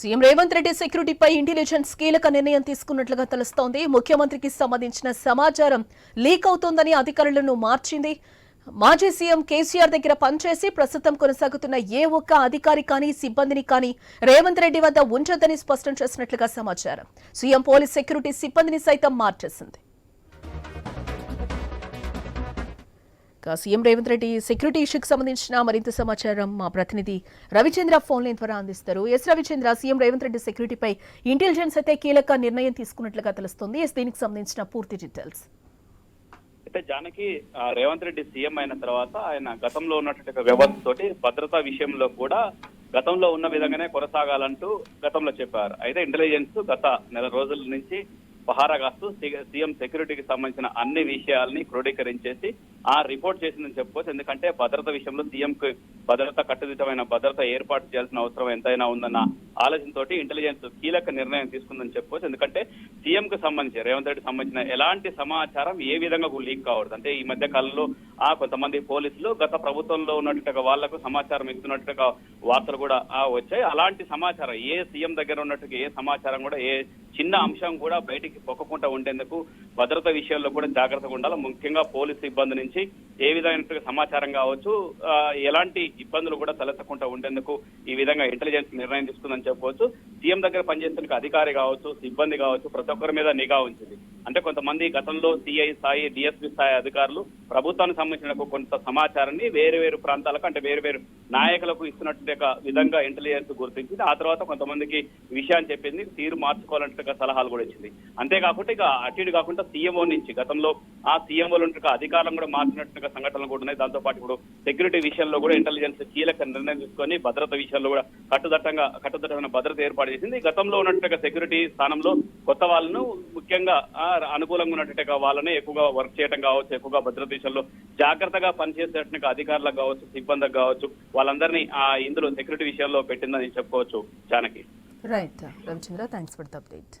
CM Revanth Reddy సెక్యూరిటీపై intelligence కీలక నిర్ణయం తీసుకున్నట్లుగా తెలుస్తోంది. ముఖ్యమంత్రికి సంబంధించిన సమాచారం లీక్ అవుతోందని అధికారులను మార్చింది. మాజీ సీఎం కేసీఆర్ దగ్గర పనిచేసి ప్రస్తుతం కొనసాగుతున్న ఏ ఒక్క అధికారి కానీ సిబ్బందిని కానీ రేవంత్ రెడ్డి వద్ద ఉంచొద్దని స్పష్టం చేసినట్లుగా సమాచారం. సీఎం పోలీస్ సెక్యూరిటీ సిబ్బందిని సైతం మార్చేసింది. సీఎం రేవంత్ రెడ్డి సెక్యూరిటీ ఇష్యూకి సంబంధించిన మరింత సమాచారం మా ప్రతినిధి రవిచంద్ర ఫోన్ లైన్ ద్వారా అందిస్తారు. ఎస్ రవిచంద్ర సీఎం రేవంత్ రెడ్డి సెక్యూరిటీపై ఇంటెలిజెన్స్ అయితే కీలక నిర్ణయం తీసుకున్నట్లుగా తెలుస్తుంది. ఎస్ దీనికి సంబంధించిన పూర్తి డీటెయిల్స్. అయితే జానకి ఆ, రేవంత్ రెడ్డి సీఎం అయిన తర్వాత ఆయన గతంలో ఉన్నటువంటి వ్యవస్థతోటి వ్యవస్థ తోటి భద్రతా విషయంలో కూడా గతంలో ఉన్న విధంగానే కొనసాగాలంటూ గతంలో చెప్పారు. అయితే ఇంటెలిజెన్స్ గత నెల రోజుల నుంచి పహారా కాస్తూ సీఎం సెక్యూరిటీకి సంబంధించిన అన్ని విషయాల్ని క్రోడీకరించేసి ఆ రిపోర్ట్ చేసిందని చెప్పుకోవచ్చు ఎందుకంటే భద్రత విషయంలో సీఎం కు భద్రత కట్టుదిట్టమైన భద్రత ఏర్పాటు చేయాల్సిన అవసరం ఎంతైనా ఉందన్న ఆలోచనతో ఇంటెలిజెన్స్ కీలక నిర్ణయం తీసుకుందని చెప్పుకోవచ్చు ఎందుకంటే సీఎం కు సంబంధించి రేవంత్ రెడ్డి సంబంధించిన ఎలాంటి సమాచారం ఏ విధంగా లీక్ కావద్దు అంటే ఈ మధ్య కాలంలో ఆ కొంతమంది పోలీసులు గత ప్రభుత్వంలో ఉన్నట్టుగా వాళ్ళకు సమాచారం ఇస్తున్నట్టుగా వార్తలు కూడా ఆ వచ్చాయి. అలాంటి సమాచారం ఏ సీఎం దగ్గర ఉన్నట్టుగా ఏ సమాచారం కూడా ఏ చిన్న అంశం కూడా బయటికి పొక్కకుండా ఉండేందుకు భద్రత విషయాల్లో కూడా జాగ్రత్తగా ఉండాలి. ముఖ్యంగా పోలీసు ఇబ్బంది నుంచి ఏ విధమైన సమాచారం కావచ్చు ఆ, ఎలాంటి ఇబ్బందులు కూడా తలెత్తకుండా ఉండేందుకు ఈ విధంగా ఇంటెలిజెన్స్ నిర్ణయం తీసుకుందని చెప్పవచ్చు. సీఎం దగ్గర పనిచేస్తున్న అధికారి కావచ్చు సిబ్బంది కావచ్చు ప్రతి ఒక్కరి మీద నిఘా ఉంచింది. అంటే కొంతమంది గతంలో సిఐ స్థాయి డిఎస్పీ స్థాయి అధికారులు ప్రభుత్వానికి సంబంధించిన కొంత సమాచారాన్ని వేరు వేరు ప్రాంతాలకు అంటే వేరు వేరు నాయకులకు ఇస్తున్నట్టు విధంగా ఇంటెలిజెన్స్ గుర్తించింది. ఆ తర్వాత కొంతమందికి విషయాన్ని చెప్పింది తీరు మార్చుకోవాలంటే సలహాలు కూడా ఇచ్చింది. అంతేకాకుండా ఇక అటు ఇటు కాకుండా సీఎంఓ నుంచి గతంలో ఆ సీఎంఓలు అధికారం కూడా మార్చినట్టుగా సంఘటనలు కూడా ఉన్నాయి. దాంతో పాటు ఇప్పుడు సెక్యూరిటీ విషయంలో కూడా ఇంటెలిజెన్స్ కీలక నిర్ణయం తీసుకొని భద్రత విషయంలో కూడా కట్టుదట్టంగా కట్టుదట్టమైన భద్రత ఏర్పాటు చేసింది. గతంలో ఉన్నట్టుగా సెక్యూరిటీ స్థానంలో కొత్త వాళ్ళను ముఖ్యంగా అనుకూలంగా ఉన్నట్టుగా వాళ్ళని ఎక్కువగా వర్క్ చేయడం కావచ్చు ఎక్కువగా భద్రత విషయంలో జాగ్రత్తగా పనిచేసేట్టుగా అధికారులకు కావచ్చు సిబ్బందికి కావచ్చు వాళ్ళందరినీ ఆ ఇందులో సెక్యూరిటీ విషయంలో పెట్టిందని చెప్పుకోవచ్చు Janaki. Right Ramachandra thanks for the update